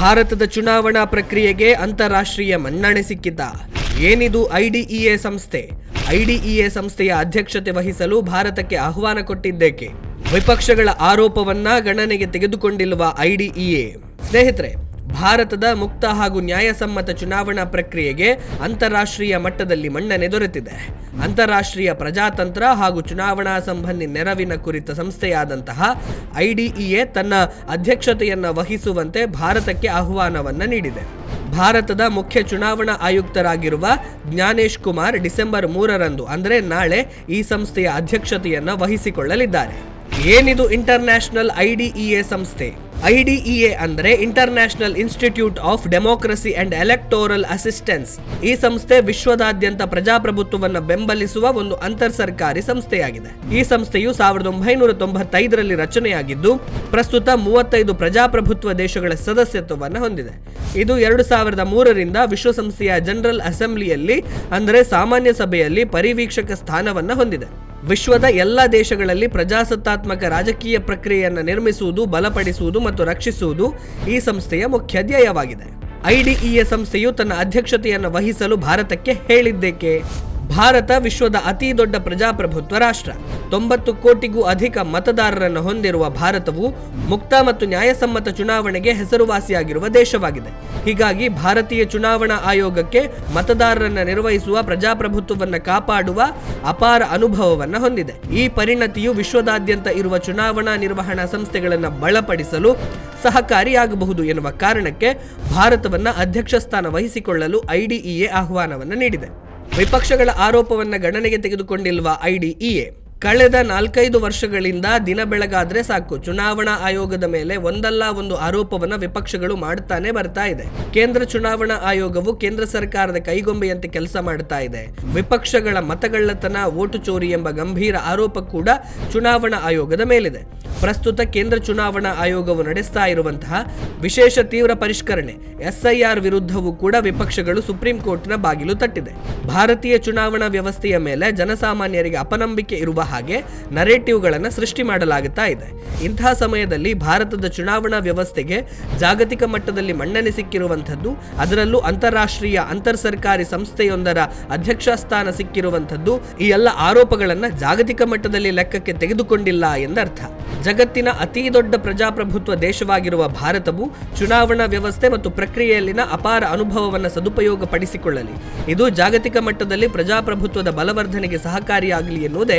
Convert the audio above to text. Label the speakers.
Speaker 1: ಭಾರತದ ಚುನಾವಣಾ ಪ್ರಕ್ರಿಯೆಗೆ ಅಂತಾರಾಷ್ಟ್ರೀಯ ಮನ್ನಣೆ ಸಿಕ್ಕಿದ್ದ. ಏನಿದು ಐಡಿಇಎ ಸಂಸ್ಥೆ? ಐಡಿಇಎ ಸಂಸ್ಥೆಯ ಅಧ್ಯಕ್ಷತೆ ವಹಿಸಲು ಭಾರತಕ್ಕೆ ಆಹ್ವಾನ ಕೊಟ್ಟಿದ್ದೇಕೆ? ವಿಪಕ್ಷಗಳ ಆರೋಪವನ್ನ ಗಣನೆಗೆ ತೆಗೆದುಕೊಂಡಿರುವ ಐಡಿಇಎ. ಸ್ನೇಹಿತರೆ ಭಾರತದ ಮುಕ್ತ ಹಾಗೂ ನ್ಯಾಯಸಮ್ಮತ ಚುನಾವಣಾ ಪ್ರಕ್ರಿಯೆಗೆ ಅಂತಾರಾಷ್ಟ್ರೀಯ ಮಟ್ಟದಲ್ಲಿ ಮನ್ನಣೆ ದೊರೆತಿದೆ. ಅಂತಾರಾಷ್ಟ್ರೀಯ ಪ್ರಜಾತಂತ್ರ ಹಾಗೂ ಚುನಾವಣಾ ಸಂಬಂಧಿ ನೆರವಿನ ಕುರಿತ ಸಂಸ್ಥೆಯಾದಂತಹ ಐಡಿಇಎ ತನ್ನ ಅಧ್ಯಕ್ಷತೆಯನ್ನು ವಹಿಸುವಂತೆ ಭಾರತಕ್ಕೆ ಆಹ್ವಾನವನ್ನು ನೀಡಿದೆ. ಭಾರತದ ಮುಖ್ಯ ಚುನಾವಣಾ ಆಯುಕ್ತರಾಗಿರುವ ಜ್ಞಾನೇಶ್ ಕುಮಾರ್ ಡಿಸೆಂಬರ್ ಮೂರರಂದು, ಅಂದರೆ ನಾಳೆ, ಈ ಸಂಸ್ಥೆಯ ಅಧ್ಯಕ್ಷತೆಯನ್ನು ವಹಿಸಿಕೊಳ್ಳಲಿದ್ದಾರೆ. ಏನಿದು ಇಂಟರ್ನ್ಯಾಷನಲ್ ಐಡಿಇಎ ಸಂಸ್ಥೆ? ಐಡಿಇಎ ಅಂದರೆ international institute of democracy and electoral assistance ಈ ಸಂಸ್ಥೆ ವಿಶ್ವದಾದ್ಯಂತ ಪ್ರಜಾಪ್ರಭುತ್ವವನ್ನು ಬೆಂಬಲಿಸುವ ಒಂದು ಅಂತರ್ ಸರ್ಕಾರಿ ಸಂಸ್ಥೆಯಾಗಿದೆ. ಈ ಸಂಸ್ಥೆಯು ಸಾವಿರದ ಒಂಬೈನೂರ ತೊಂಬತ್ತೈದರಲ್ಲಿ ರಚನೆಯಾಗಿದ್ದು, ಪ್ರಸ್ತುತ ಮೂವತ್ತೈದು ಪ್ರಜಾಪ್ರಭುತ್ವ ದೇಶಗಳ ಸದಸ್ಯತ್ವವನ್ನು ಹೊಂದಿದೆ. ಇದು ಎರಡು ಸಾವಿರದ ಮೂರರಿಂದ ವಿಶ್ವಸಂಸ್ಥೆಯ ಜನರಲ್ ಅಸೆಂಬ್ಲಿಯಲ್ಲಿ ಅಂದರೆ ಸಾಮಾನ್ಯ ಸಭೆಯಲ್ಲಿ ಪರಿವೀಕ್ಷಕ ಸ್ಥಾನವನ್ನು ಹೊಂದಿದೆ. ವಿಶ್ವದ ಎಲ್ಲ ದೇಶಗಳಲ್ಲಿ ಪ್ರಜಾಸತ್ತಾತ್ಮಕ ರಾಜಕೀಯ ಪ್ರಕ್ರಿಯೆಯನ್ನು ನಿರ್ಮಿಸುವುದು, ಬಲಪಡಿಸುವುದು ಮತ್ತು ರಕ್ಷಿಸುವುದು ಈ ಸಂಸ್ಥೆಯ ಮುಖ್ಯ ಧ್ಯೇಯವಾಗಿದೆ. ಐಡಿಇಎ ಸಂಸ್ಥೆಯು ತನ್ನ ಅಧ್ಯಕ್ಷತೆಯನ್ನು ವಹಿಸಲು ಭಾರತಕ್ಕೆ ಹೇಳಿದ್ದೇಕೆ? ಭಾರತ ವಿಶ್ವದ ಅತಿ ದೊಡ್ಡ ಪ್ರಜಾಪ್ರಭುತ್ವ ರಾಷ್ಟ್ರ. ತೊಂಬತ್ತು ಕೋಟಿಗೂ ಅಧಿಕ ಮತದಾರರನ್ನು ಹೊಂದಿರುವ ಭಾರತವು ಮುಕ್ತ ಮತ್ತು ನ್ಯಾಯಸಮ್ಮತ ಚುನಾವಣೆಗೆ ಹೆಸರುವಾಸಿಯಾಗಿರುವ ದೇಶವಾಗಿದೆ. ಹೀಗಾಗಿ ಭಾರತೀಯ ಚುನಾವಣಾ ಆಯೋಗಕ್ಕೆ ಮತದಾರರನ್ನು ನಿರ್ವಹಿಸುವ ಪ್ರಜಾಪ್ರಭುತ್ವವನ್ನು ಕಾಪಾಡುವ ಅಪಾರ ಅನುಭವವನ್ನು ಹೊಂದಿದೆ. ಈ ಪರಿಣತಿಯು ವಿಶ್ವದಾದ್ಯಂತ ಇರುವ ಚುನಾವಣಾ ನಿರ್ವಹಣಾ ಸಂಸ್ಥೆಗಳನ್ನು ಬಲಪಡಿಸಲು ಸಹಕಾರಿಯಾಗಬಹುದು ಎನ್ನುವ ಕಾರಣಕ್ಕೆ ಭಾರತವನ್ನು ಅಧ್ಯಕ್ಷ ಸ್ಥಾನ ವಹಿಸಿಕೊಳ್ಳಲು ಐಡಿಇಎ ಆಹ್ವಾನವನ್ನು ನೀಡಿದೆ. ವಿಪಕ್ಷಗಳ ಆರೋಪವನ್ನ ಗಣನೆಗೆ ತೆಗೆದುಕೊಂಡಿಲ್ವ ಐಡಿಇಎ. ಕಳೆದ ನಾಲ್ಕೈದು ವರ್ಷಗಳಿಂದ ದಿನ ಬೆಳಗಾದ್ರೆ ಸಾಕು. ಚುನಾವಣಾ ಆಯೋಗದ ಮೇಲೆ ಒಂದಲ್ಲ ಒಂದು ಆರೋಪವನ್ನ ವಿಪಕ್ಷಗಳು ಮಾಡುತ್ತಾನೆ ಬರ್ತಾ ಇದೆ. ಕೇಂದ್ರ ಚುನಾವಣಾ ಆಯೋಗವು ಕೇಂದ್ರ ಸರ್ಕಾರದ ಕೈಗೊಂಬೆಯಂತೆ ಕೆಲಸ ಮಾಡ್ತಾ ಇದೆ. ವಿಪಕ್ಷಗಳ ಮತಗಳ್ಳತನ, ಓಟು ಚೋರಿ ಎಂಬ ಗಂಭೀರ ಆರೋಪ ಕೂಡ ಚುನಾವಣಾ ಆಯೋಗದ ಮೇಲಿದೆ. ಪ್ರಸ್ತುತ ಕೇಂದ್ರ ಚುನಾವಣಾ ಆಯೋಗವು ನಡೆಸ್ತಾ ಇರುವಂತಹ ವಿಶೇಷ ತೀವ್ರ ಪರಿಷ್ಕರಣೆ, ಎಸ್ಐಆರ್ ವಿರುದ್ಧವೂ ಕೂಡ ವಿಪಕ್ಷಗಳು ಸುಪ್ರೀಂ ಕೋರ್ಟ್ನ ಬಾಗಿಲು ತಟ್ಟಿದೆ. ಭಾರತೀಯ ಚುನಾವಣಾ ವ್ಯವಸ್ಥೆಯ ಮೇಲೆ ಜನಸಾಮಾನ್ಯರಿಗೆ ಅಪನಂಬಿಕೆ ಇರುವ ಹಾಗೆ ನರೇಟಿವ್ಗಳನ್ನು ಸೃಷ್ಟಿ ಮಾಡಲಾಗುತ್ತಾ ಇದೆ. ಇಂತಹ ಸಮಯದಲ್ಲಿ ಭಾರತದ ಚುನಾವಣಾ ವ್ಯವಸ್ಥೆಗೆ ಜಾಗತಿಕ ಮಟ್ಟದಲ್ಲಿ ಮನ್ನಣೆ ಸಿಕ್ಕಿರುವಂಥದ್ದು, ಅದರಲ್ಲೂ ಅಂತಾರಾಷ್ಟ್ರೀಯ ಅಂತರ್ ಸರ್ಕಾರಿ ಸಂಸ್ಥೆಯೊಂದರ ಅಧ್ಯಕ್ಷ ಸ್ಥಾನ ಸಿಕ್ಕಿರುವಂಥದ್ದು, ಈ ಎಲ್ಲ ಆರೋಪಗಳನ್ನು ಜಾಗತಿಕ ಮಟ್ಟದಲ್ಲಿ ಲೆಕ್ಕಕ್ಕೆ ತೆಗೆದುಕೊಂಡಿಲ್ಲ ಎಂದರ್ಥ. ಜಗತ್ತಿನ ಅತಿ ದೊಡ್ಡ ಪ್ರಜಾಪ್ರಭುತ್ವ ದೇಶವಾಗಿರುವ ಭಾರತವು ಚುನಾವಣಾ ವ್ಯವಸ್ಥೆ ಮತ್ತು ಪ್ರಕ್ರಿಯೆಯಲ್ಲಿನ ಅಪಾರ ಅನುಭವವನ್ನು ಸದುಪಯೋಗಪಡಿಸಿಕೊಳ್ಳಲಿ. ಇದು ಜಾಗತಿಕ ಮಟ್ಟದಲ್ಲಿ ಪ್ರಜಾಪ್ರಭುತ್ವದ ಬಲವರ್ಧನೆಗೆ ಸಹಕಾರಿಯಾಗಲಿ ಎನ್ನುವುದೇ